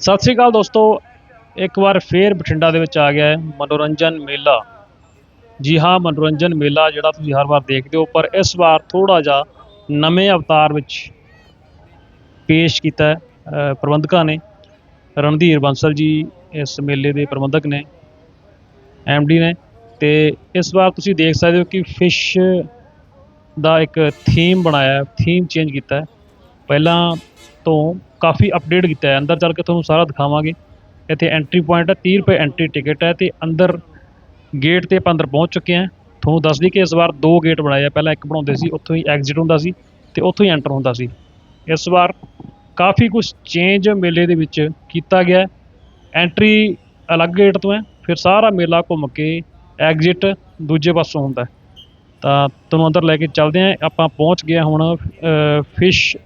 ਸਤਿ ਸ੍ਰੀ ਅਕਾਲ ਦੋਸਤੋ, ਇੱਕ ਵਾਰ ਫੇਰ ਬਠਿੰਡਾ ਦੇ ਵਿੱਚ ਆ ਗਿਆ ਹੈ ਮਨੋਰੰਜਨ ਮੇਲਾ। ਜੀ ਹਾਂ, ਮਨੋਰੰਜਨ ਮੇਲਾ ਜਿਹੜਾ ਤੁਸੀਂ ਹਰ ਵਾਰ ਦੇਖਦੇ ਹੋ, ਪਰ ਇਸ ਵਾਰ ਥੋੜਾ ਜਿਹਾ ਨਵੇਂ ਅਵਤਾਰ ਵਿੱਚ ਪੇਸ਼ ਕੀਤਾ ਹੈ ਪ੍ਰਬੰਧਕਾਂ ਨੇ। ਰਣਧੀਰ ਬੰਸਲ ਜੀ ਇਸ ਮੇਲੇ ਦੇ ਪ੍ਰਬੰਧਕ ਨੇ ਡੀ ਨੇ। ਤੇ ਇਸ ਵਾਰ ਤੁਸੀਂ ਦੇਖ ਸਕਦੇ ਹੋ ਕਿ ਫਿਸ਼ ਦਾ ਇੱਕ ਥੀਮ ਬਣਾਇਆ, ਥੀਮ ਚੇਂਜ ਕੀਤਾ ਹੈ। ਪਹਿਲਾਂ ਤੋਂ ਕਾਫੀ ਅਪਡੇਟ ਕੀਤਾ ਹੈ। ਅੰਦਰ ਚੱਲ ਕੇ ਤੁਹਾਨੂੰ ਸਾਰਾ ਦਿਖਾਵਾਂਗੇ। ਇੱਥੇ ਐਂਟਰੀ ਪੁਆਇੰਟ ਹੈ 30 ਰੁਪਏ ਐਂਟਰੀ ਟਿਕਟ ਹੈ ਤੇ ਅੰਦਰ ਗੇਟ ਤੇ ਆਪਾਂ ਅੰਦਰ ਪਹੁੰਚ ਚੁੱਕੇ ਹਾਂ। ਤੁਹਾਨੂੰ ਦੱਸ ਦਈਏ ਕਿ ਇਸ ਵਾਰ ਦੋ ਗੇਟ ਬਣਾਏ ਆ। ਪਹਿਲਾਂ ਇੱਕ ਬਣਾਉਂਦੇ ਸੀ, ਉੱਥੋਂ ਹੀ ਐਗਜ਼ਿਟ ਹੁੰਦਾ ਸੀ ਤੇ ਉੱਥੋਂ ਹੀ ਐਂਟਰ ਹੁੰਦਾ ਸੀ। ਇਸ ਵਾਰ ਕਾਫੀ ਕੁਝ ਚੇਂਜ ਮੇਲੇ ਦੇ ਵਿੱਚ ਕੀਤਾ ਗਿਆ ਐਂਟਰੀ ਅਲੱਗ ਗੇਟ ਤੋਂ ਹੈ, ਫਿਰ ਸਾਰਾ ਮੇਲਾ ਘੁੰਮ ਕੇ ਐਗਜ਼ਿਟ ਦੂਜੇ ਪਾਸੋਂ ਹੁੰਦਾ ਤਾਂ ਤੁਹਾਨੂੰ ਅੰਦਰ ਲੈ ਕੇ ਚੱਲਦੇ ਹਾਂ। ਆਪਾਂ ਪਹੁੰਚ ਗਏ ਹਾਂ ਹੁਣ ਫਿਸ਼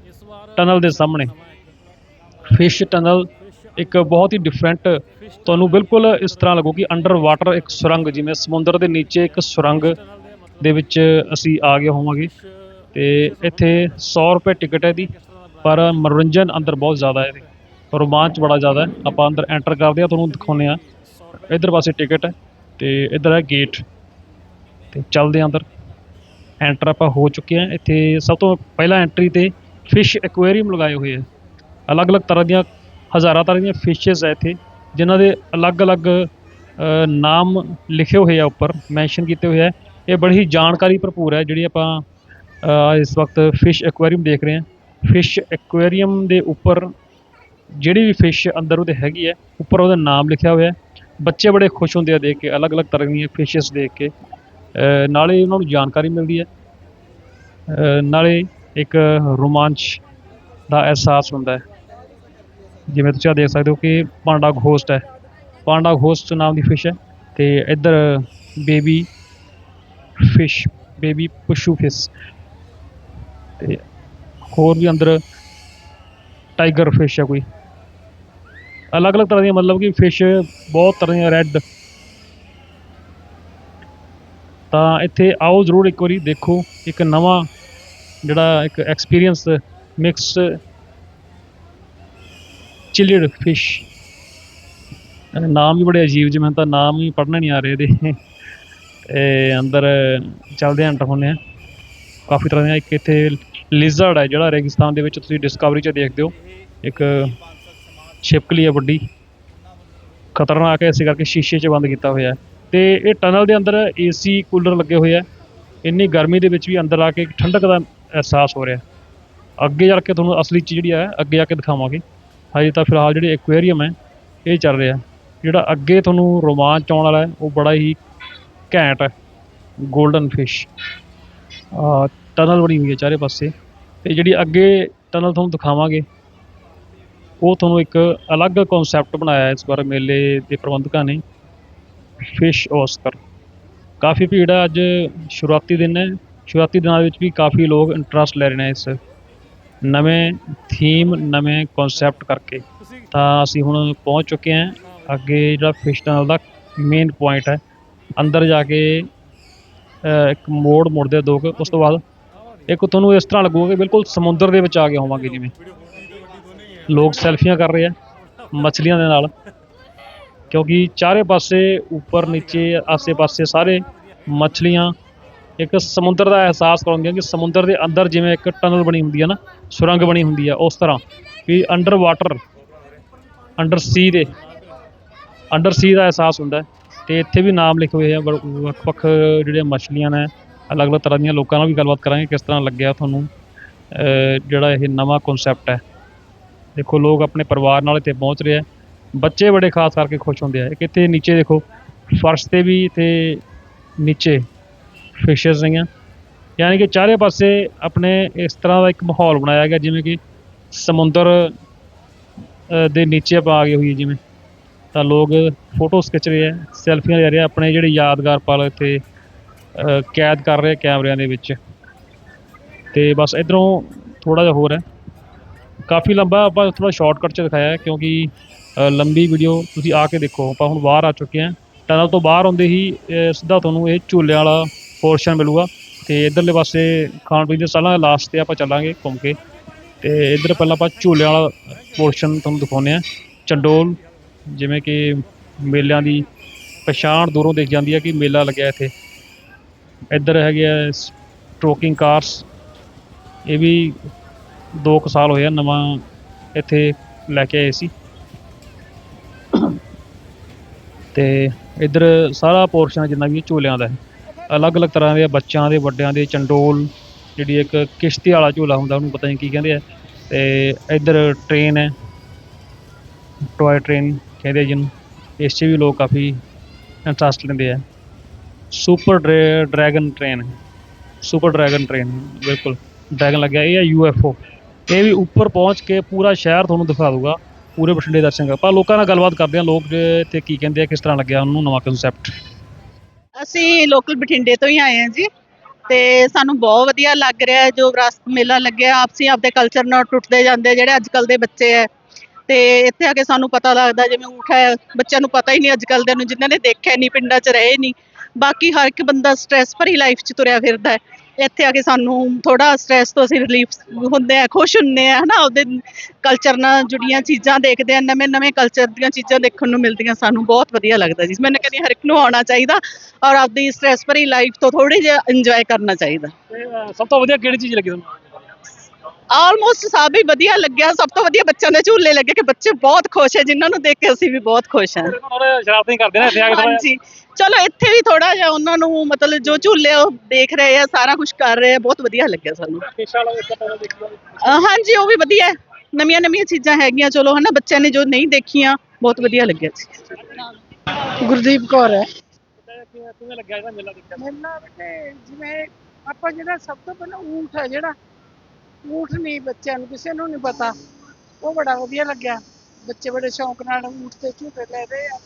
ਟਨਲ ਦੇ ਸਾਹਮਣੇ। ਫਿਸ਼ ਟਨਲ ਇੱਕ ਬਹੁਤ ਹੀ ਡਿਫਰੈਂਟ ਤੁਹਾਨੂੰ ਬਿਲਕੁਲ ਇਸ ਤਰ੍ਹਾਂ ਲੱਗੂਗੀ ਅੰਡਰ ਵਾਟਰ ਇੱਕ ਸੁਰੰਗ, ਜਿਵੇਂ ਸਮੁੰਦਰ ਦੇ ਨੀਚੇ ਇੱਕ ਸੁਰੰਗ ਦੇ ਵਿੱਚ ਅਸੀਂ ਆ ਗਏ ਹੋਵਾਂਗੇ। ਤੇ ਇੱਥੇ 100 ਰੁਪਏ ਟਿਕਟ ਹੈ ਦੀ ਪਰ ਮਨੋਰੰਜਨ ਅੰਦਰ ਬਹੁਤ ਜ਼ਿਆਦਾ ਹੈ ਇਹਦੇ। ਰੋਮਾਂਚ ਬੜਾ ਜ਼ਿਆਦਾ ਹੈ। ਆਪਾਂ ਅੰਦਰ ਐਂਟਰ ਕਰਦੇ ਆ ਤੁਹਾਨੂੰ ਦਿਖਾਉਂਦੇ ਆ ਇਧਰ ਪਾਸੇ ਟਿਕਟ ਹੈ ਤੇ ਇਧਰ ਹੈ ਗੇਟ ਤੇ ਚੱਲਦੇ ਆ ਅੰਦਰ। ਐਂਟਰ ਆਪਾਂ ਹੋ ਚੁੱਕੇ ਆ ਇੱਥੇ ਸਭ ਤੋਂ ਪਹਿਲਾਂ ਐਂਟਰੀ ਤੇ ਫਿਸ਼ ਐਕੁਆਰੀਅਮ ਲਗਾਏ ਹੋਏ ਆ। ਅਲੱਗ-ਅਲੱਗ ਤਰ੍ਹਾਂ ਦੀਆਂ ਹਜ਼ਾਰਾਂ ਤਰ੍ਹਾਂ ਦੀਆਂ ਫਿਸ਼ਸ ਹੈ ਇੱਥੇ, ਜਿਨ੍ਹਾਂ ਦੇ ਅਲੱਗ-ਅਲੱਗ ਨਾਮ ਲਿਖੇ ਹੋਏ ਆ ਉੱਪਰ ਮੈਂਸ਼ਨ ਕੀਤੇ ਹੋਏ ਆ। ਇਹ ਬੜੀ ਹੀ ਜਾਣਕਾਰੀ ਭਰਪੂਰ ਹੈ, ਜਿਹੜੀ ਆਪਾਂ ਇਸ ਵਕਤ ਫਿਸ਼ ਐਕੁਆਰੀਅਮ ਦੇਖ ਰਹੇ ਹਾਂ। ਫਿਸ਼ ਐਕੁਆਰੀਅਮ ਦੇ ਉੱਪਰ ਜਿਹੜੀ ਵੀ ਫਿਸ਼ ਅੰਦਰ ਉਹਦੇ ਹੈਗੀ ਹੈ, ਉੱਪਰ ਉਹਦਾ ਨਾਮ ਲਿਖਿਆ ਹੋਇਆ ਬੱਚੇ ਬੜੇ ਖੁਸ਼ ਹੁੰਦੇ ਆ ਦੇਖ ਕੇ, ਅਲੱਗ-ਅਲੱਗ ਤਰ੍ਹਾਂ ਦੀਆਂ ਫਿਸ਼ਸ ਦੇਖ ਕੇ। ਨਾਲੇ ਉਹਨਾਂ ਨੂੰ ਜਾਣਕਾਰੀ ਮਿਲਦੀ ਹੈ। ਨਾਲੇ ਇੱਕ ਰੋਮਾਂਚ ਦਾ ਅਹਿਸਾਸ ਹੁੰਦਾ ਹੈ। ਜਿਵੇਂ ਤੁਸੀਂ ਆ ਦੇਖ ਸਕਦੇ ਹੋ ਕਿ ਪਾਂਡਾ ਘੋਸਟ ਹੈ। ਪਾਂਡਾ ਘੋਸਟ ਨਾਮ ਦੀ ਫਿਸ਼ ਹੈ ਤੇ ਇੱਧਰ ਬੇਬੀ ਫਿਸ਼, ਬੇਬੀ ਪਸ਼ੂ ਫਿਸ਼ ਤੇ ਹੋਰ ਵੀ ਅੰਦਰ ਟਾਈਗਰ ਫਿਸ਼ ਹੈ ਕੋਈ। ਅਲੱਗ-ਅਲੱਗ ਤਰ੍ਹਾਂ ਦੀਆਂ ਮਤਲਬ ਕਿ ਫਿਸ਼ ਬਹੁਤ ਤਰ੍ਹਾਂ ਦੀਆਂ ਰੈੱਡ। ਤਾਂ ਇੱਥੇ ਆਓ ਜ਼ਰੂਰ ਇੱਕ ਵਾਰੀ ਦੇਖੋ ਇੱਕ ਨਵਾਂ ਜਿਹੜਾ ਇੱਕ ਐਕਸਪੀਰੀਅੰਸ ਮਿਕਸ ਚਿਲਡ ਫਿਸ਼ ਨਾਮ ਵੀ ਬੜੇ ਅਜੀਬ ਜਿਹੇ, ਮੈਨੂੰ ਤਾਂ ਨਾਮ ਵੀ ਪੜ੍ਹਨਾ ਨਹੀਂ ਆ ਰਹੇ ਇਹਦੇ। ਇਹ ਅੰਦਰ ਚੱਲਦੇ ਆਂ ਹੁੰਦੇ ਆ ਕਾਫੀ ਤਰ੍ਹਾਂ ਦੀਆਂ ਇੱਕ ਇੱਥੇ ਲਿਜ਼ਰਡ ਹੈ ਜਿਹੜਾ ਰੇਗਿਸਤਾਨ ਦੇ ਵਿੱਚ ਤੁਸੀਂ ਡਿਸਕਵਰੀ 'ਚ ਦੇਖਦੇ ਹੋ। ਇੱਕ ਛਿਪਕਲੀ ਹੈ ਵੱਡੀ। ਖਤਰਨਾਕ ਹੈ, ਇਸੇ ਕਰਕੇ ਸ਼ੀਸ਼ੇ 'ਚ ਬੰਦ ਕੀਤਾ ਹੋਇਆ ਹੈ। ਤੇ ਇਹ ਟਨਲ ਦੇ ਅੰਦਰ ਏਸੀ ਕੂਲਰ ਲੱਗੇ ਹੋਏ ਆ ਇੰਨੀ ਗਰਮੀ ਦੇ ਵਿੱਚ ਵੀ ਅੰਦਰ ਆ ਕੇ ਇੱਕ ਠੰਡਕ ਦਾ ਅਹਿਸਾਸ ਹੋ ਰਿਹਾ। ਅੱਗੇ ਜਾ ਕੇ ਤੁਹਾਨੂੰ ਅਸਲੀ ਚੀਜ਼ ਜਿਹੜੀ ਹੈ, ਅੱਗੇ ਜਾ ਕੇ ਦਿਖਾਵਾਂਗੇ। ਹਜੇ ਤਾਂ ਫਿਲਹਾਲ ਜਿਹੜੇ ਐਕੁਆਰੀਅਮ ਹੈ, ਇਹ ਚੱਲ ਰਿਹਾ। ਜਿਹੜਾ ਅੱਗੇ ਤੁਹਾਨੂੰ ਰੋਮਾਂਚ ਆਉਣ ਵਾਲਾ ਹੈ, ਉਹ ਬੜਾ ਹੀ ਘੈਂਟ ਹੈ। 골ਡਨ ਫਿਸ਼ ਆ ਟਨਲ ਬਣੀ ਹੋਈ ਹੈ ਚਾਰੇ ਪਾਸੇ। ਤੇ ਜਿਹੜੀ ਅੱਗੇ ਟਨਲ ਤੁਹਾਨੂੰ ਦਿਖਾਵਾਂਗੇ, ਉਹ ਤੁਹਾਨੂੰ ਇੱਕ ਅਲੱਗ ਕਨਸੈਪਟ ਬਣਾਇਆ ਹੈ ਇਸ ਵਾਰ ਮੇਲੇ ਦੇ ਪ੍ਰਬੰਧਕਾਂ ਨੇ। ਫਿਸ਼ ਔਸਕਰ ਕਾਫੀ ਭੀੜ ਹੈ ਅੱਜ ਸ਼ੁਰੂਆਤੀ ਦਿਨ ਹੈ। ਸ਼ੁਰੂਆਤੀ ਦਿਨਾਂ ਦੇ ਵਿੱਚ ਵੀ ਕਾਫੀ ਲੋਕ ਇੰਟਰਸਟ ਲੈ ਰਹੇ ਨੇ ਇਸ ਨਵੇਂ ਥੀਮ ਨਵੇਂ ਕਨਸੈਪਟ ਕਰਕੇ। ਤਾਂ ਅਸੀਂ ਹੁਣ ਪਹੁੰਚ ਚੁੱਕੇ ਹਾਂ। ਅੱਗੇ ਜਿਹੜਾ ਫਿਸ਼ ਟਨਲ ਦਾ ਮੇਨ ਪੁਆਇੰਟ ਹੈ, ਅੰਦਰ ਜਾ ਕੇ ਇੱਕ ਮੋੜ ਮੁੜਦੇ ਆ ਦੋ ਕੁ ਉਸ ਤੋਂ ਬਾਅਦ ਇੱਕ ਤੁਹਾਨੂੰ ਇਸ ਤਰ੍ਹਾਂ ਲੱਗੂਗਾ ਕਿ ਬਿਲਕੁਲ ਸਮੁੰਦਰ ਦੇ ਵਿੱਚ ਆ ਗਏ ਹੋਵਾਂਗੇ ਜਿਵੇਂ। ਲੋਕ ਸੈਲਫੀਆਂ ਕਰ ਰਹੇ ਆ, ਮਛਲੀਆਂ ਦੇ ਨਾਲ। ਕਿਉਂਕਿ ਚਾਰੇ ਪਾਸੇ, ਉੱਪਰ, ਨੀਚੇ, ਆਸੇ-ਪਾਸੇ ਸਾਰੇ ਮਛਲੀਆਂ ਇੱਕ ਸਮੁੰਦਰ ਦਾ ਅਹਿਸਾਸ ਕਰਾਉਂਦੀਆਂ ਕਿ ਸਮੁੰਦਰ ਦੇ ਅੰਦਰ ਜਿਵੇਂ ਇੱਕ ਟਨਲ ਬਣੀ ਹੁੰਦੀ ਹੈ ਨਾ, ਸੁਰੰਗ ਬਣੀ ਹੁੰਦੀ ਹੈ ਉਸ ਤਰ੍ਹਾਂ ਵੀ ਅੰਡਰ ਵਾਟਰ ਅੰਡਰ ਸੀ ਦੇ ਅੰਡਰ ਸੀ ਦਾ ਅਹਿਸਾਸ ਹੁੰਦਾ ਹੈ ਤੇ ਇੱਥੇ ਵੀ ਨਾਮ ਲਿਖੇ ਹੋਏ ਆ, ਵ- ਵੱਖ-ਵੱਖ ਜਿਹੜੀਆਂ ਮਛਲੀਆਂ ਨੇ, ਅਲੱਗ-ਅਲੱਗ ਤਰ੍ਹਾਂ ਦੀਆਂ ਲੋਕਾਂ ਨਾਲ ਵੀ ਗੱਲਬਾਤ ਕਰਾਂਗੇ ਕਿਸ ਤਰ੍ਹਾਂ ਲੱਗਿਆ ਤੁਹਾਨੂੰ ਜਿਹੜਾ ਇਹ ਨਵਾਂ ਕਨਸੈਪਟ ਹੈ। ਦੇਖੋ, ਲੋਕ ਆਪਣੇ ਪਰਿਵਾਰ ਨਾਲ ਇੱਥੇ ਪਹੁੰਚ ਰਹੇ ਆ, ਬੱਚੇ ਬੜੇ ਖਾਸ ਕਰਕੇ ਖੁਸ਼ ਹੁੰਦੇ ਆ। ਇੱਕ ਇੱਥੇ ਨੀਚੇ ਦੇਖੋ, ਫਰਸ਼ ਤੇ ਵੀ ਤੇ ਨੀਚੇ ਫਿਸ਼ਸ ਨੇਗੀਆਂ ਯਾਨੀ ਕਿ ਚਾਰੇ ਪਾਸੇ ਆਪਣੇ ਇਸ ਤਰ੍ਹਾਂ ਦਾ ਇੱਕ ਮਾਹੌਲ ਬਣਾਇਆ ਗਿਆ, ਜਿਵੇਂ ਕਿ ਸਮੁੰਦਰ ਦੇ ਨੀਚੇ ਆਪਾਂ ਆ ਗਏ ਹੋਈਏ ਜਿਵੇਂ। ਤਾਂ ਲੋਕ ਫੋਟੋਸ ਖਿੱਚ ਰਹੇ ਆ, ਸੈਲਫੀਆਂ ਲੈ ਰਹੇ ਆ, ਆਪਣੇ ਜਿਹੜੇ ਯਾਦਗਾਰ ਪਲ ਇੱਥੇ ਕੈਦ ਕਰ ਰਹੇ ਆ ਕੈਮਰਿਆਂ ਦੇ ਵਿੱਚ। ਤੇ ਬਸ ਇਧਰੋਂ ਥੋੜਾ ਜਿਹਾ ਹੋਰ ਹੈ। ਕਾਫੀ ਲੰਬਾ ਆਪਾਂ ਥੋੜਾ ਸ਼ਾਰਟਕਟ ਚ ਦਿਖਾਇਆ, ਕਿਉਂਕਿ ਲੰਬੀ ਵੀਡੀਓ ਤੁਸੀਂ ਆ ਕੇ ਦੇਖੋ, ਆਪਾਂ ਹੁਣ ਬਾਹਰ ਆ ਚੁੱਕੇ ਹਾਂ ਟਨਲ ਤੋਂ ਬਾਹਰ ਆਉਂਦੇ ਹੀ ਸਿੱਧਾ ਤੁਹਾਨੂੰ ਇਹ ਝੂਲਿਆਂ ਵਾਲਾ ਪੋਰਸ਼ਨ ਮਿਲੂਗਾ ਤੇ ਇਧਰਲੇ ਪਾਸੇ ਖਾਣ ਪੀਣ ਦੇ ਸਾਲਾਂ ਦੇ ਲਾਸਟ ਤੇ ਆਪਾਂ ਚੱਲਾਂਗੇ ਘੁੰਮ ਕੇ। ਤੇ ਇਧਰ ਪਹਿਲਾਂ ਆਪਾਂ ਝੂਲਿਆਂ ਵਾਲਾ ਪੋਰਸ਼ਨ ਤੁਹਾਨੂੰ ਦਿਖਾਉਂਦੇ ਆ ਚੰਡੋਲ, ਜਿਵੇਂ ਕਿ ਮੇਲਿਆਂ ਦੀ ਪਛਾਣ ਦੂਰੋਂ ਦੇਖ ਜਾਂਦੀ ਹੈ ਕਿ ਮੇਲਾ ਲੱਗਿਆ ਇੱਥੇ। ਇੱਧਰ ਹੈਗੇ ਆ ਸਟ੍ਰੋਕਿੰਗ ਕਾਰਸ ਇਹ ਵੀ 2 ਕੁ ਸਾਲ ਹੋਇਆ ਨਵਾਂ ਇੱਥੇ ਲੈ ਕੇ ਆਏ ਸੀ। ਤੇ ਇੱਧਰ ਸਾਰਾ ਪੋਰਸ਼ਨ ਜਿੰਨਾ ਵੀ ਝੂਲਿਆਂ ਦਾ ਹੈ। ਅਲੱਗ-ਅਲੱਗ ਤਰ੍ਹਾਂ ਦੇ ਬੱਚਿਆਂ ਦੇ, ਵੱਡਿਆਂ ਦੇ, ਚੰਡੋਲ, ਜਿਹੜੀ ਇੱਕ ਕਿਸ਼ਤੀ ਵਾਲਾ ਝੂਲਾ ਹੁੰਦਾ, ਉਹਨੂੰ ਪਤਾ ਨਹੀਂ ਕੀ ਕਹਿੰਦੇ ਆ। ਤੇ ਇੱਧਰ ਟ੍ਰੇਨ ਹੈ ਟੋਏ ਟ੍ਰੇਨ ਕਹਿੰਦੇ ਆ ਜਿਹਨੂੰ। ਇਸ 'ਚ ਵੀ ਲੋਕ ਕਾਫੀ ਇੰਟਰਸਟ ਲੈਂਦੇ ਆ। Super dragon train super dragon train ਬਿਲਕੁਲ। ਡਰੈਗਨ ਲੱਗਿਆ, ਇਹ ਹੈ ਯੂਐਫਓ ਇਹ ਵੀ ਉੱਪਰ ਪਹੁੰਚ ਕੇ ਪੂਰਾ ਸ਼ਹਿਰ ਤੁਹਾਨੂੰ ਦਿਖਾ ਦੂਗਾ ਪੂਰੇ ਬਠਿੰਡੇ ਦਰਸ਼ਨ ਕਰ ਪਰ ਲੋਕਾਂ ਨਾਲ ਗੱਲਬਾਤ ਕਰਦੇ ਆ, ਲੋਕ ਇੱਥੇ ਕੀ ਕਹਿੰਦੇ ਆ, ਕਿਸ ਤਰ੍ਹਾਂ ਲੱਗਿਆ, ਉਹਨੂੰ ਨਵਾਂ ਕਨਸੈਪਟ ਅਸੀਂ ਲੋਕਲ ਬਠਿੰਡੇ ਤੋਂ ਹੀ ਆਏ ਹਾਂ ਜੀ ਤੇ ਸਾਨੂੰ ਬਹੁਤ ਵਧੀਆ ਲੱਗ ਰਿਹਾ ਹੈ ਜੋ ਵਿਰਾਸਤ ਮੇਲਾ ਲੱਗਿਆ। ਆਪਸੀ ਆਪਦੇ ਕਲਚਰ ਨਾਲ ਟੁੱਟਦੇ ਜਾਂਦੇ ਜਿਹੜੇ ਅੱਜ ਕੱਲ ਦੇ ਬੱਚੇ ਹੈ। ਤੇ ਇੱਥੇ ਆ ਕੇ ਸਾਨੂੰ ਪਤਾ ਲੱਗਦਾ ਜਿਵੇਂ ਊਠ ਹੈ, ਬੱਚਿਆਂ ਨੂੰ ਪਤਾ ਹੀ ਨਹੀਂ ਅੱਜ ਕੱਲ ਦੇ ਨੂੰ, ਜਿਨ੍ਹਾਂ ਨੇ ਦੇਖਿਆ ਨਹੀਂ, ਪਿੰਡਾਂ 'ਚ ਰਹੇ ਨਹੀਂ। ਬਾਕੀ ਹਰ ਇੱਕ ਬੰਦਾ ਸਟ੍ਰੈਸ ਭਰੀ ਲਾਈਫ 'ਚ ਤੁਰਿਆ ਫਿਰਦਾ ਹੈ। ਇੱਥੇ ਆ ਕੇ ਸਾਨੂੰ ਥੋੜਾ ਸਟ੍ਰੈਸ ਤੋਂ ਅਸੀਂ ਰਿਲੀਫ ਹੁੰਦੇ ਆ, ਖੁਸ਼ ਹੁੰਦੇ ਆ, ਹਨਾ ਉਹਦੇ ਕਲਚਰ ਨਾਲ ਜੁੜੀਆਂ ਚੀਜ਼ਾਂ ਦੇਖਦੇ ਆ, ਨਵੇਂ ਨਵੇਂ ਕਲਚਰ ਦੀਆਂ ਚੀਜ਼ਾਂ ਦੇਖਣ ਨੂੰ ਮਿਲਦੀਆਂ ਸਾਨੂੰ, ਬਹੁਤ ਵਧੀਆ ਲੱਗਦਾ ਜੀ। ਮੈਂ ਕਹਿੰਦੀ ਹਰ ਇੱਕ ਨੂੰ ਆਉਣਾ ਚਾਹੀਦਾ ਔਰ ਆਪਦੀ ਸਟ੍ਰੈਸ ਭਰੀ ਲਾਈਫ ਤੋਂ ਥੋੜੀ ਜਿਹਾ ਇੰਜੋਏ ਕਰਨਾ ਚਾਹੀਦਾ। ਸਭ ਤੋਂ ਵਧੀਆ ਕਿਹੜੀ ਚੀਜ਼ ਲੱਗੀ ਤੁਹਾਨੂੰ? ਆਲਮੋਸਟ ਸਭ ਹੀ ਵਧੀਆ ਲੱਗਿਆ ਸਭ ਤੋਂ ਵਧੀਆ ਬੱਚਿਆਂ ਦੇ ਝੂਲੇ ਲੱਗੇ ਕਿ ਬੱਚੇ ਬਹੁਤ ਖੁਸ਼ ਹੈ ਜਿਨ੍ਹਾਂ ਨੂੰ ਦੇਖ ਕੇ ਅਸੀਂ ਵੀ ਬਹੁਤ ਖੁਸ਼ ਹਾਂ। ਸ਼ਰਾਰਤ ਨਹੀਂ ਕਰਦੇ ਨਾ ਇੱਥੇ ਆ ਕੇ ਥੋੜ੍ਹਾ ਹਾਂਜੀ। ਚਲੋ ਇੱਥੇ ਵੀ ਥੋੜਾ ਜਿਹਾ ਉਹਨਾਂ ਨੂੰ ਮਤਲਬ ਜੋ ਝੂਲੇ ਉਹ ਦੇਖ ਰਹੇ ਆ ਸਾਰਾ ਕੁਝ ਕਰ ਰਹੇ ਆ ਬਹੁਤ ਵਧੀਆ ਲੱਗਿਆ ਸਾਨੂੰ। ਜਿਹਾ ਸ਼ੀਸ਼ਾ ਵਾਲਾ ਇੱਕ ਤਾਂ ਦੇਖਿਆ। ਅਹ ਹਾਂਜੀ ਉਹ ਵੀ ਵਧੀਆ ਹੈ। ਨਵੀਆਂ ਨਵੀਆਂ ਚੀਜ਼ਾਂ ਹੈਗੀਆਂ ਚਲੋ ਹਨਾ ਬੱਚਿਆਂ ਨੇ ਜੋ ਨਹੀਂ ਦੇਖੀਆਂ ਬਹੁਤ ਵਧੀਆ ਲੱਗਿਆ। ਜੀ ਗੁਰਦੀਪ ਕੌਰ ਹੈ। ਕਿਵੇਂ ਲੱਗਿਆ ਇਹਦਾ ਮੇਲਾ ਦੇਖਿਆ? ਮੇਲਾ ਬੇਟੇ ਜਿਵੇਂ ਆਪਾਂ ਜਿਹੜਾ ਸਭ ਤੋਂ ਪਹਿਲਾਂ ਊਂਠ ਹੈ ਜਿਹੜਾ ਊਂਠ ਨਹੀਂ ਬੱਚਿਆਂ ਨੂੰ ਕਿਸੇ ਨੂੰ ਨਹੀਂ ਪਤਾ। ਉਹ ਬੜਾ ਵਧੀਆ ਲੱਗਿਆ। ਬੱਚੇ ਬੜੇ ਸ਼ੌਂਕ ਨਾਲ ਊਂਠ ਤੇ ਝੂਟੇ ਲੈ ਰਹੇ ਆ।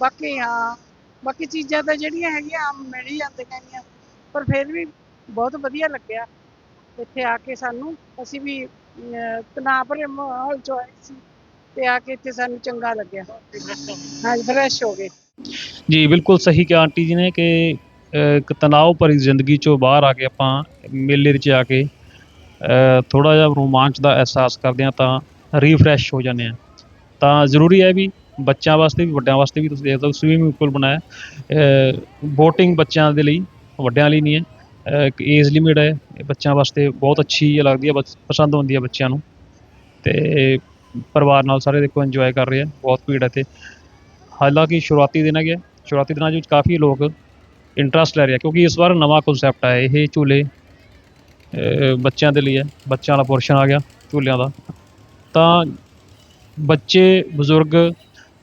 ਬਾਕੀ ਹਾਂ ਬਾਕੀ ਚੀਜ਼ਾਂ ਤਾਂ ਜਿਹੜੀਆਂ ਹੈਗੀਆਂ ਆਮ ਮਿਲ ਹੀ ਜਾਂਦੀਆਂ ਹੈਗੀਆਂ। ਪਰ ਫਿਰ ਵੀ ਬਹੁਤ ਵਧੀਆ ਲੱਗਿਆ। ਇੱਥੇ ਆ ਕੇ ਸਾਨੂੰ ਅਸੀਂ ਵੀ ਅਹ, ਭਰੇ ਮਾਹੌਲ ਚ ਆਏ ਸੀ। ਤੇ ਆ ਕੇ ਇੱਥੇ ਸਾਨੂੰ ਚੰਗਾ ਲੱਗਿਆ। ਹਾਂਜੀ ਫਰੈਸ਼ ਹੋ ਗਏ। ਜੀ ਬਿਲਕੁਲ ਸਹੀ ਕਿਹਾ ਆਂਟੀ ਜੀ ਨੇ ਕਿ ਇੱਕ ਤਣਾਅ ਭਰੀ ਜ਼ਿੰਦਗੀ ਚੋਂ ਬਾਹਰ ਆ ਕੇ ਆਪਾਂ ਮੇਲੇ ਵਿੱਚ ਆ ਕੇ ਥੋੜਾ ਜਿਹਾ ਰੋਮਾਂਚ ਦਾ ਅਹਿਸਾਸ ਕਰਦੇ ਹਾਂ ਤਾਂ ਰੀਫਰੈਸ਼ ਹੋ ਜਾਂਦੇ ਆ ਤਾਂ ਜ਼ਰੂਰੀ ਹੈ ਵੀ ਬੱਚਿਆਂ ਵਾਸਤੇ ਵੀ ਵੱਡਿਆਂ ਵਾਸਤੇ ਵੀ ਤੁਸੀਂ ਦੇਖ ਸਕਦੇ ਹੋ ਸਵੀਮਿੰਗ ਪੂਲ ਬਣਾਇਆ। ਬੋਟਿੰਗ ਬੱਚਿਆਂ ਦੇ ਲਈ ਵੱਡਿਆਂ ਲਈ ਨਹੀਂ ਹੈ। ਇੱਕ ਏਜ ਲਿਮਿਟ ਹੈ ਇਹ ਬੱਚਿਆਂ ਵਾਸਤੇ ਬਹੁਤ ਅੱਛੀ ਲੱਗਦੀ ਹੈ ਬਸ ਪਸੰਦ ਹੁੰਦੀ ਹੈ ਬੱਚਿਆਂ ਨੂੰ। ਤੇ ਪਰਿਵਾਰ ਨਾਲ ਸਾਰੇ ਦੇਖੋ ਇੰਜੋਏ ਕਰ ਰਹੇ ਆ ਬਹੁਤ ਭੀੜ ਹੈ ਇੱਥੇ। ਹਾਲਾਂਕਿ ਸ਼ੁਰੂਆਤੀ ਦਿਨ ਹੈਗੇ ਆ, ਸ਼ੁਰੂਆਤੀ ਦਿਨਾਂ ਦੇ ਵਿੱਚ ਕਾਫੀ ਲੋਕ ਇੰਟਰਸਟ ਲੈ ਰਹੇ ਆ ਕਿਉਂਕਿ ਇਸ ਵਾਰ ਨਵਾਂ ਕਨਸੈਪਟ ਹੈ ਇਹ ਝੂਲੇ ਬੱਚਿਆਂ ਦੇ ਲਈ ਹੈ, ਬੱਚਿਆਂ ਦਾ ਪੋਰਸ਼ਨ ਆ ਗਿਆ, ਝੂਲਿਆਂ ਦਾ। ਤਾਂ ਬੱਚੇ, ਬਜ਼ੁਰਗ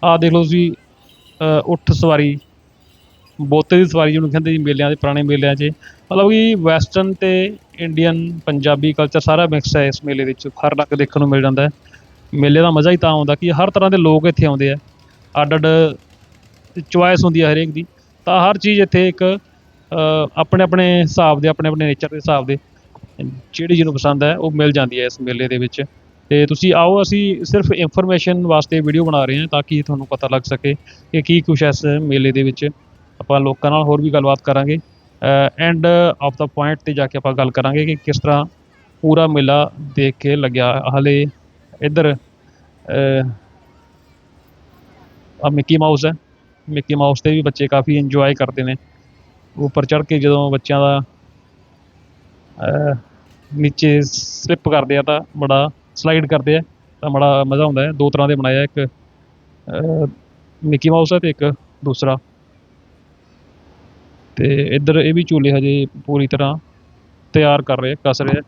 ਆ ਦੇਖ ਲਓ ਤੁਸੀਂ ਉੱਠ ਸਵਾਰੀ, ਬੋਤੇ ਦੀ ਸਵਾਰੀ ਜਿਹਨੂੰ ਕਹਿੰਦੇ ਜੀ ਮੇਲਿਆਂ ਦੇ, ਪੁਰਾਣੇ ਮੇਲਿਆਂ 'ਚ। ਮਤਲਬ ਕਿ ਵੈਸਟਰਨ ਤੇ ਇੰਡੀਅਨ ਪੰਜਾਬੀ ਕਲਚਰ ਸਾਰਾ ਮਿਕਸ ਹੈ ਇਸ ਮੇਲੇ ਵਿੱਚ। ਹਰ ਰੰਗ ਦੇਖਣ ਨੂੰ ਮਿਲ ਜਾਂਦਾ ਹੈ। ਮੇਲੇ ਦਾ ਮਜ਼ਾ ਹੀ ਤਾਂ ਆਉਂਦਾ ਕਿ ਹਰ ਤਰ੍ਹਾਂ ਦੇ ਲੋਕ ਇੱਥੇ ਆਉਂਦੇ ਆ। ਅੱਡ ਅੱਡ ਚੁਆਇਸ ਹੁੰਦੀ ਹੈ ਹਰੇਕ ਦੀ। ਤਾਂ ਹਰ ਚੀਜ਼ ਇੱਥੇ ਇੱਕ ਆਪਣੇ ਆਪਣੇ ਹਿਸਾਬ ਦੇ ਆਪਣੇ ਆਪਣੇ ਨੇਚਰ ਦੇ ਹਿਸਾਬ ਦੇ। ਜਿਹੜੀ ਜਿਹਨੂੰ ਪਸੰਦ ਹੈ, ਉਹ ਮਿਲ ਜਾਂਦੀ ਹੈ ਇਸ ਮੇਲੇ ਦੇ ਵਿੱਚ। ਤੇ ਤੁਸੀਂ ਆਓ, ਅਸੀਂ ਸਿਰਫ ਇਨਫੋਰਮੇਸ਼ਨ ਵਾਸਤੇ ਵੀਡੀਓ ਬਣਾ ਰਹੇ ਹਾਂ ਤਾਂ ਕਿ ਤੁਹਾਨੂੰ ਪਤਾ ਲੱਗ ਸਕੇ ਕਿ ਕੀ ਕੁਛ ਹੈ ਇਸ ਮੇਲੇ ਦੇ ਵਿੱਚ। ਆਪਾਂ ਲੋਕਾਂ ਨਾਲ ਹੋਰ ਵੀ ਗੱਲਬਾਤ ਕਰਾਂਗੇ। ਐਂਡ ਆਫ ਦਾ ਪੁਆਇੰਟ ਤੇ ਜਾ ਕੇ ਆਪਾਂ ਗੱਲ ਕਰਾਂਗੇ ਕਿ ਕਿਸ ਤਰ੍ਹਾਂ ਪੂਰਾ ਮੇਲਾ ਦੇਖ ਕੇ ਲੱਗਿਆ। ਹਲੇ ਇੱਧਰ ਆ ਮਿੱਕੀ ਮਾਊਸ ਹੈ। ਮਿੱਕੀ ਮਾਊਸ ਤੇ ਵੀ ਬੱਚੇ ਕਾਫੀ ਇੰਜੋਏ ਕਰਦੇ ਨੇ। ਉੱਪਰ ਚੜ੍ਹ ਕੇ ਜਦੋਂ ਬੱਚਿਆਂ ਦਾ ਨੀਚੇ ਸਲਿੱਪ ਕਰਦੇ ਆ ਤਾਂ ਬੜਾ ਸਲਾਈਡ ਕਰਦੇ ਆ ਤਾਂ ਬੜਾ ਮਜ਼ਾ ਆਉਂਦਾ ਹੈ। ਦੋ ਤਰ੍ਹਾਂ ਦੇ ਬਣਾਇਆ ਇੱਕ ਅਹ, ਮਾਊਸ ਹੈ ਤੇ ਇੱਕ ਦੂਸਰਾ। ਤੇ ਇੱਧਰ ਇਹ ਵੀ ਝੂਲੇ ਹਜੇ ਪੂਰੀ ਤਰ੍ਹਾਂ ਤਿਆਰ ਕਰ ਰਹੇ ਕਸ ਰਹੇ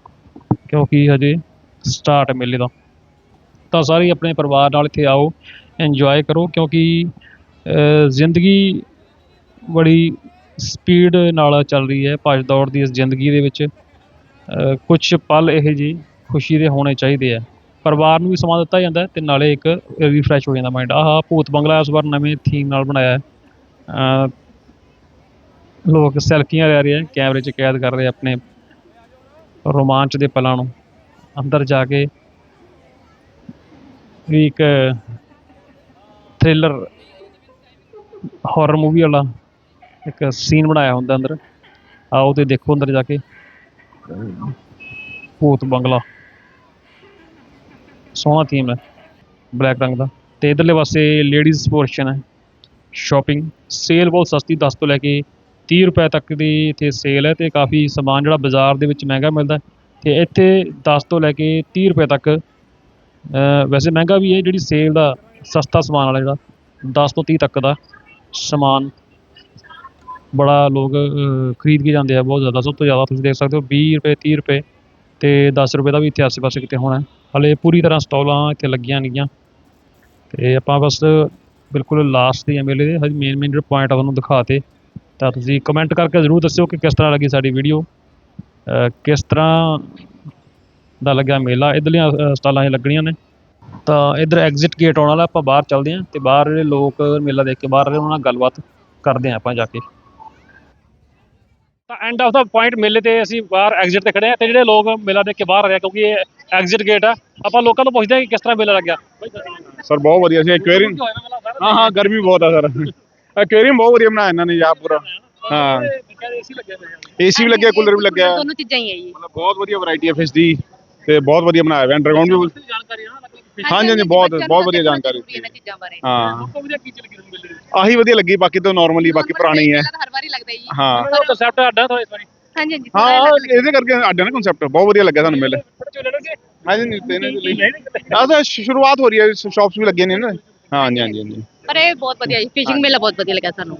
ਕਿਉਂਕਿ ਹਜੇ ਸਟਾਰਟ ਮੇਲੇ ਦਾ। ਤਾਂ ਸਾਰੇ ਆਪਣੇ ਪਰਿਵਾਰ ਨਾਲ ਇੱਥੇ ਆਓ ਇੰਜੋਏ ਕਰੋ ਕਿਉਂਕਿ ਜ਼ਿੰਦਗੀ ਬੜੀ ਸਪੀਡ ਨਾਲ ਚੱਲ ਰਹੀ ਹੈ ਭੱਜ ਦੌੜ ਦੀ ਇਸ ਜ਼ਿੰਦਗੀ ਦੇ ਵਿੱਚ। ਕੁਝ ਪਲ ਇਹ ਜੀ ਖੁਸ਼ੀ ਦੇ ਹੋਣੇ ਚਾਹੀਦੇ ਆ। ਪਰਿਵਾਰ ਨੂੰ ਵੀ ਸਮਾਂ ਦਿੱਤਾ ਜਾਂਦਾ ਹੈ ਤੇ ਨਾਲੇ ਇੱਕ ਰੀਫਰੈਸ਼ ਹੋ ਜਾਂਦਾ ਮਾਈਂਡ ਆਹ ਭੂਤ ਬੰਗਲਾ ਇਸ ਵਾਰ ਨਵੇਂ ਥੀਮ ਨਾਲ ਬਣਾਇਆ ਹੈ। ਲੋਕ ਸੈਲਫੀਆਂ ਲੈ ਰਹੇ ਆ ਕੈਮਰੇ 'ਚ ਕੈਦ ਕਰ ਰਹੇ ਆਪਣੇ ਰੋਮਾਂਚ ਦੇ ਪਲਾਂ ਨੂੰ। ਅੰਦਰ ਜਾ ਕੇ ਵੀ ਇੱਕ ਥ੍ਰਿਲਰ ਹਾਰਰ ਮੂਵੀ ਵਾਲਾ ਇੱਕ ਸੀਨ ਬਣਾਇਆ ਹੁੰਦਾ ਅੰਦਰ। ਆਓ ਤੇ ਦੇਖੋ ਅੰਦਰ ਜਾ ਕੇ। ਭੂਤ ਬੰਗਲਾ। ਸੋਹਣਾ ਥੀਮ ਹੈ ਬਲੈਕ ਰੰਗ ਦਾ। ਤੇ ਇਧਰਲੇ ਪਾਸੇ ਲੇਡੀਜ਼ ਪੋਰਸ਼ਨ ਹੈ ਸ਼ਾਪਿੰਗ ਸੇਲ ਬਹੁਤ ਸਸਤੀ 10 ਤੋਂ ਲੈ ਕੇ 30 ਰੁਪਏ ਤੱਕ ਦੀ ਇੱਥੇ ਸੇਲ ਹੈ ਤੇ ਕਾਫੀ ਸਮਾਨ ਜਿਹੜਾ ਬਾਜ਼ਾਰ ਦੇ ਵਿੱਚ ਮਹਿੰਗਾ ਮਿਲਦਾ ਹੈ। ਤੇ ਇੱਥੇ 10 ਤੋਂ ਲੈ ਕੇ 30 ਰੁਪਏ ਤੱਕ ਵੈਸੇ ਮਹਿੰਗਾ ਵੀ ਹੈ, ਜਿਹੜੀ ਸੇਲ ਦਾ ਸਸਤਾ ਸਮਾਨ ਵਾਲਾ ਜਿਹੜਾ 10 ਤੋਂ 30 ਤੱਕ ਦਾ ਸਮਾਨ ਬੜਾ ਲੋਕ ਖਰੀਦ ਕੇ ਜਾਂਦੇ ਆ ਬਹੁਤ ਜ਼ਿਆਦਾ। ਸਭ ਤੋਂ ਜ਼ਿਆਦਾ ਤੁਸੀਂ ਦੇਖ ਸਕਦੇ ਹੋ 20 ਰੁਪਏ 30 ਰੁਪਏ ਤੇ 10 ਰੁਪਏ ਦਾ ਵੀ ਇੱਥੇ ਆਸੇ ਪਾਸੇ ਕਿਤੇ ਹੋਣਾ। ਹੈ। ਹਲੇ ਪੂਰੀ ਤਰ੍ਹਾਂ ਸਟਾਲਾਂ ਇੱਥੇ ਲੱਗੀਆਂ ਨੇਗੀਆਂ। ਤੇ ਆਪਾਂ ਬਸ ਬਿਲਕੁਲ ਲਾਸਟ ਦੀ ਮੇਲੇ ਦੇ। ਹਜੇ ਮੇਨ ਮੇਨ ਜਿਹੜੇ ਪੁਆਇੰਟ ਆ ਤੁਹਾਨੂੰ ਦਿਖਾਤੇ। ਤਾਂ ਤੁਸੀਂ ਕਮੈਂਟ ਕਰਕੇ ਜ਼ਰੂਰ ਦੱਸਿਓ ਕਿ ਕਿਸ ਤਰ੍ਹਾਂ ਲੱਗੀ ਸਾਡੀ ਵੀਡੀਓ ਕਿਸ ਤਰ੍ਹਾਂ ਦਾ ਲੱਗਿਆ ਮੇਲਾ? ਇਧਰਲੀਆਂ ਸਟਾਲਾਂ ਇਹ ਲੱਗਣੀਆਂ ਨੇ। ਤਾਂ ਇਧਰ ਐਗਜ਼ਿਟ ਗੇਟ ਆਉਣ ਵਾਲਾ, ਆਪਾਂ ਬਾਹਰ ਚੱਲਦੇ ਹਾਂ ਤੇ ਬਾਹਰ ਜਿਹੜੇ ਲੋਕ ਮੇਲਾ ਦੇਖ ਕੇ ਬਾਹਰ ਰਹੇ ਉਹਨਾਂ ਨਾਲ ਗੱਲਬਾਤ ਕਰਦੇ ਹਾਂ ਆਪਾਂ ਜਾ ਕੇ। ਤਾਂ ਐਂਡ ਆਫ ਦਾ ਪੁਆਇੰਟ ਮੇਲੇ ਤੇ ਅਸੀਂ ਬਾਹਰ ਐਗਜ਼ਿਟ ਤੇ ਖੜੇ ਆ ਤੇ ਜਿਹੜੇ ਲੋਕ ਮੇਲਾ ਦੇਖ ਕੇ ਬਾਹਰ ਆ ਰਹੇ ਕਿਉਂਕਿ ਇਹ ਐਗਜ਼ਿਟ ਗੇਟ ਆ ਆਪਾਂ ਲੋਕਾਂ ਤੋਂ ਪੁੱਛਦੇ ਆ ਕਿ ਕਿਸ ਤਰ੍ਹਾਂ ਮੇਲਾ ਲੱਗਿਆ। ਸਰ ਬਹੁਤ ਵਧੀਆ ਸੀ ਐਕੁਆਰੀਅਮ ਹਾਂ ਹਾਂ ਗਰਮੀ ਬਹੁਤ ਆ ਸਰ ਐਕੁਆਰੀਅਮ ਬਹੁਤ ਵਧੀਆ ਬਣਾਇਆ ਇਹਨਾਂ ਨੇ ਯਾ ਪੂਰਾ। ਹਾਂ। ਏਸੀ ਵੀ ਲੱਗਿਆ ਕੂਲਰ ਵੀ ਲੱਗਿਆ। ਦੋਨੋਂ ਚੀਜ਼ਾਂ ਹੀ ਹੈ ਜੀ। ਮਤਲਬ ਬਹੁਤ ਵਧੀਆ ਵੈਰਾਈਟੀ ਹੈ ਫਿਸ਼ ਦੀ ਤੇ ਬਹੁਤ ਵਧੀਆ ਬਣਾਇਆ ਹੋਇਆ ਅੰਡਰਗਰਾਉਂਡ ਵੀ ਜਾਣਕਾਰੀ ਹੈ ਨਾ ਹਾਂਜੀ ਹਾਂਜੀ ਬਹੁਤ ਬਹੁਤ ਵਧੀਆ ਜਾਣਕਾਰੀ ਸੀ। ਹਾਂ। ਤੋਂ ਵਧੀਆ ਟੀਚਰ ਕਿਰਨ ਮਿਲ ਰਹੀ ਆਹੀ ਵਧੀਆ ਲੱਗੀ ਬਾਕੀ ਤਾਂ ਨਾਰਮਲੀ ਬਾਕੀ ਪੁਰਾਣੀ ਹੈ। ਹਰ ਵਾਰੀ ਲੱਗਦਾ ਜੀ ਹਾਂ। ਉਹਨਾਂ ਹਾਂ ਇਹਦੇ ਕਰਕੇ ਅੱਡਾ ਸ਼ੁਰੂਆਤ ਹੋ ਰਹੀ ਹੈ ਸ਼ਾਪਸ ਵੀ ਲੱਗੀਆਂ ਨੇ ਨਾ। ਹਾਂਜੀ ਹਾਂਜੀ ਹਾਂਜੀ। ਪਰ ਇਹ ਬਹੁਤ ਵਧੀਆ ਜੀ ਫਿਸ਼ਿੰਗ ਮੇਲਾ ਬਹੁਤ ਵਧੀਆ ਲੱਗਾ ਸਾਨੂੰ।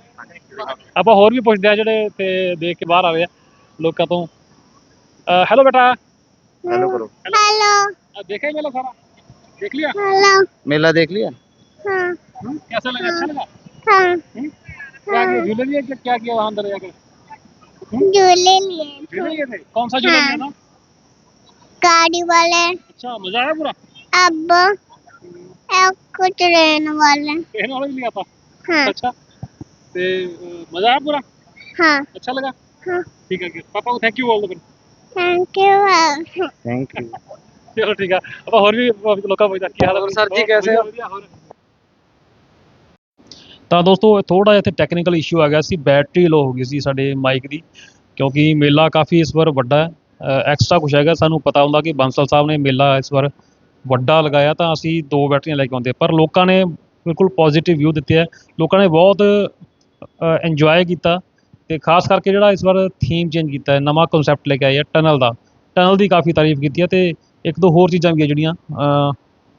ਆਪਾਂ ਹੋਰ ਵੀ ਪੁੱਛਦੇ ਆ ਜਿਹੜੇ ਤੇ ਦੇਖ ਕੇ ਬਾਹਰ ਆਵੇ ਆ ਲੋਕਾਂ ਤੋਂ। ਹੈਲੋ ਬੇਟਾ। ਹੈਲੋ ਕਰੋ ਹੈਲੋ ਆ ਦੇਖਿਆ ਮੇਲਾ ਸਾਰਾ? देख लिया? मेला देख लिया? हम्म, कैसा लगा? अच्छा लगा? हाँ। हम्म? क्या झूले लिए क्या क्या किया वहाँ अंदर जाकर झूले लिए। कौन सा झूला था गाड़ी वाले। अच्छा मज़ा आया पूरा? अब एक ट्रेन वाले। ट्रेन वाला भी लिया था हाँ। अच्छा। ते मज़ा आया पूरा? हाँ। अच्छा लगा? हाँ। ठीक है पापा को थैंक यू बोल दो थैंक यू थैंक यू ਚਲੋ ਠੀਕ ਆ। ਆਪਾਂ ਹੋਰ ਵੀ ਲੋਕਾਂ ਪੁੱਛਦਾ ਕੀ ਹਾਲ। ਹੈ ਹੋਰ sir ਜੀ, ਕੈਸੇ ਹੋ? ਤਾਂ ਦੋਸਤੋ ਥੋੜਾ ਜਿਹਾ ਇੱਥੇ ਟੈਕਨੀਕਲ ਇਸ਼ੂ ਆ ਗਿਆ ਸੀ। ਬੈਟਰੀ ਲੋ ਹੋ ਗਈ ਸੀ ਸਾਡੇ ਮਾਈਕ ਦੀ ਕਿਉਂਕਿ ਮੇਲਾ ਕਾਫੀ ਇਸ ਵਾਰ ਵੱਡਾ ਹੈ। ਐਕਸਟਰਾ ਕੁਛ ਹੈਗਾ ਸਾਨੂੰ ਪਤਾ ਹੁੰਦਾ ਕਿ ਬੰਸਲ ਸਾਹਿਬ ਨੇ ਮੇਲਾ ਇਸ ਵਾਰ ਵੱਡਾ ਲਗਾਇਆ ਤਾਂ ਅਸੀਂ ਦੋ ਬੈਟਰੀਆਂ ਲੈ ਕੇ ਆਉਂਦੇ ਪਰ ਲੋਕਾਂ ਨੇ ਬਿਲਕੁਲ ਪੋਜ਼ਿਟਿਵ ਵਿਊ ਦਿੱਤੇ ਹੈ ਲੋਕਾਂ ਨੇ ਬਹੁਤ ਇੰਜੋਏ ਕੀਤਾ ਤੇ ਖਾਸ ਕਰਕੇ ਜਿਹੜਾ ਇਸ ਵਾਰ ਥੀਮ ਚੇਂਜ ਕੀਤਾ ਹੈ ਨਵਾਂ ਕਨਸੈਪਟ ਲੈ ਕੇ ਆਏ ਆ ਟਨਲ ਦਾ। ਟਨਲ ਦੀ ਕਾਫੀ ਤਾਰੀਫ ਕੀਤੀ ਹੈ ਤੇ ਇੱਕ ਦੋ ਹੋਰ ਚੀਜ਼ਾਂ ਵੀ ਹੈ ਜਿਹੜੀਆਂ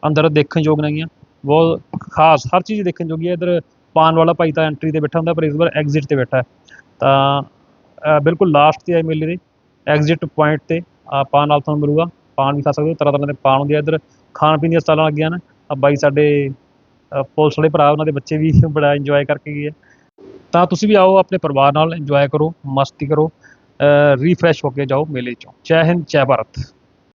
ਅੰਦਰ ਦੇਖਣ ਯੋਗ ਨੇਗੀਆਂ ਬਹੁਤ ਖਾਸ, ਹਰ ਚੀਜ਼ ਦੇਖਣ ਯੋਗੀ ਹੈ ਇੱਧਰ ਪਾਨ ਵਾਲਾ ਭਾਈ ਤਾਂ ਐਂਟਰੀ ਤੇ ਬੈਠਾ ਹੁੰਦਾ, ਪਰ ਇਸ ਵਾਰ ਐਗਜ਼ਿਟ ਤੇ ਬੈਠਾ ਤਾਂ ਬਿਲਕੁਲ ਲਾਸਟ ਤੇ ਆਏ ਮੇਲੇ ਦੇ। ਐਗਜ਼ਿਟ ਪੁਆਇੰਟ ਤੇ, ਆ, ਪਾਨ ਨਾਲ ਤੁਹਾਨੂੰ ਮਿਲੂਗਾ। ਪਾਨ ਵੀ ਖਾ ਸਕਦੇ ਹੋ ਤਰ੍ਹਾਂ ਤਰ੍ਹਾਂ ਦੇ ਪਾਨ ਹੁੰਦੇ ਆ। ਇੱਧਰ ਖਾਣ ਪੀਣ ਦੀਆਂ ਸਟਾਲਾਂ ਲੱਗੀਆਂ ਨੇ ਆ ਬਾਈ ਸਾਡੇ ਪੁਲਿਸ ਵਾਲੇ ਭਰਾ, ਉਹਨਾਂ ਦੇ ਬੱਚੇ ਵੀ ਬੜਾ ਇੰਜੋਏ ਕਰਕੇ ਗਏ ਆ। ਤਾਂ ਤੁਸੀਂ ਵੀ ਆਓ, ਆਪਣੇ ਪਰਿਵਾਰ ਨਾਲ ਇੰਜੋਏ ਕਰੋ, ਮਸਤੀ ਕਰੋ ਰੀਫਰੈਸ਼ ਹੋ ਕੇ ਜਾਓ ਮੇਲੇ ਚੋਂ। ਜੈ ਹਿੰਦ, ਜੈ ਭਾਰਤ।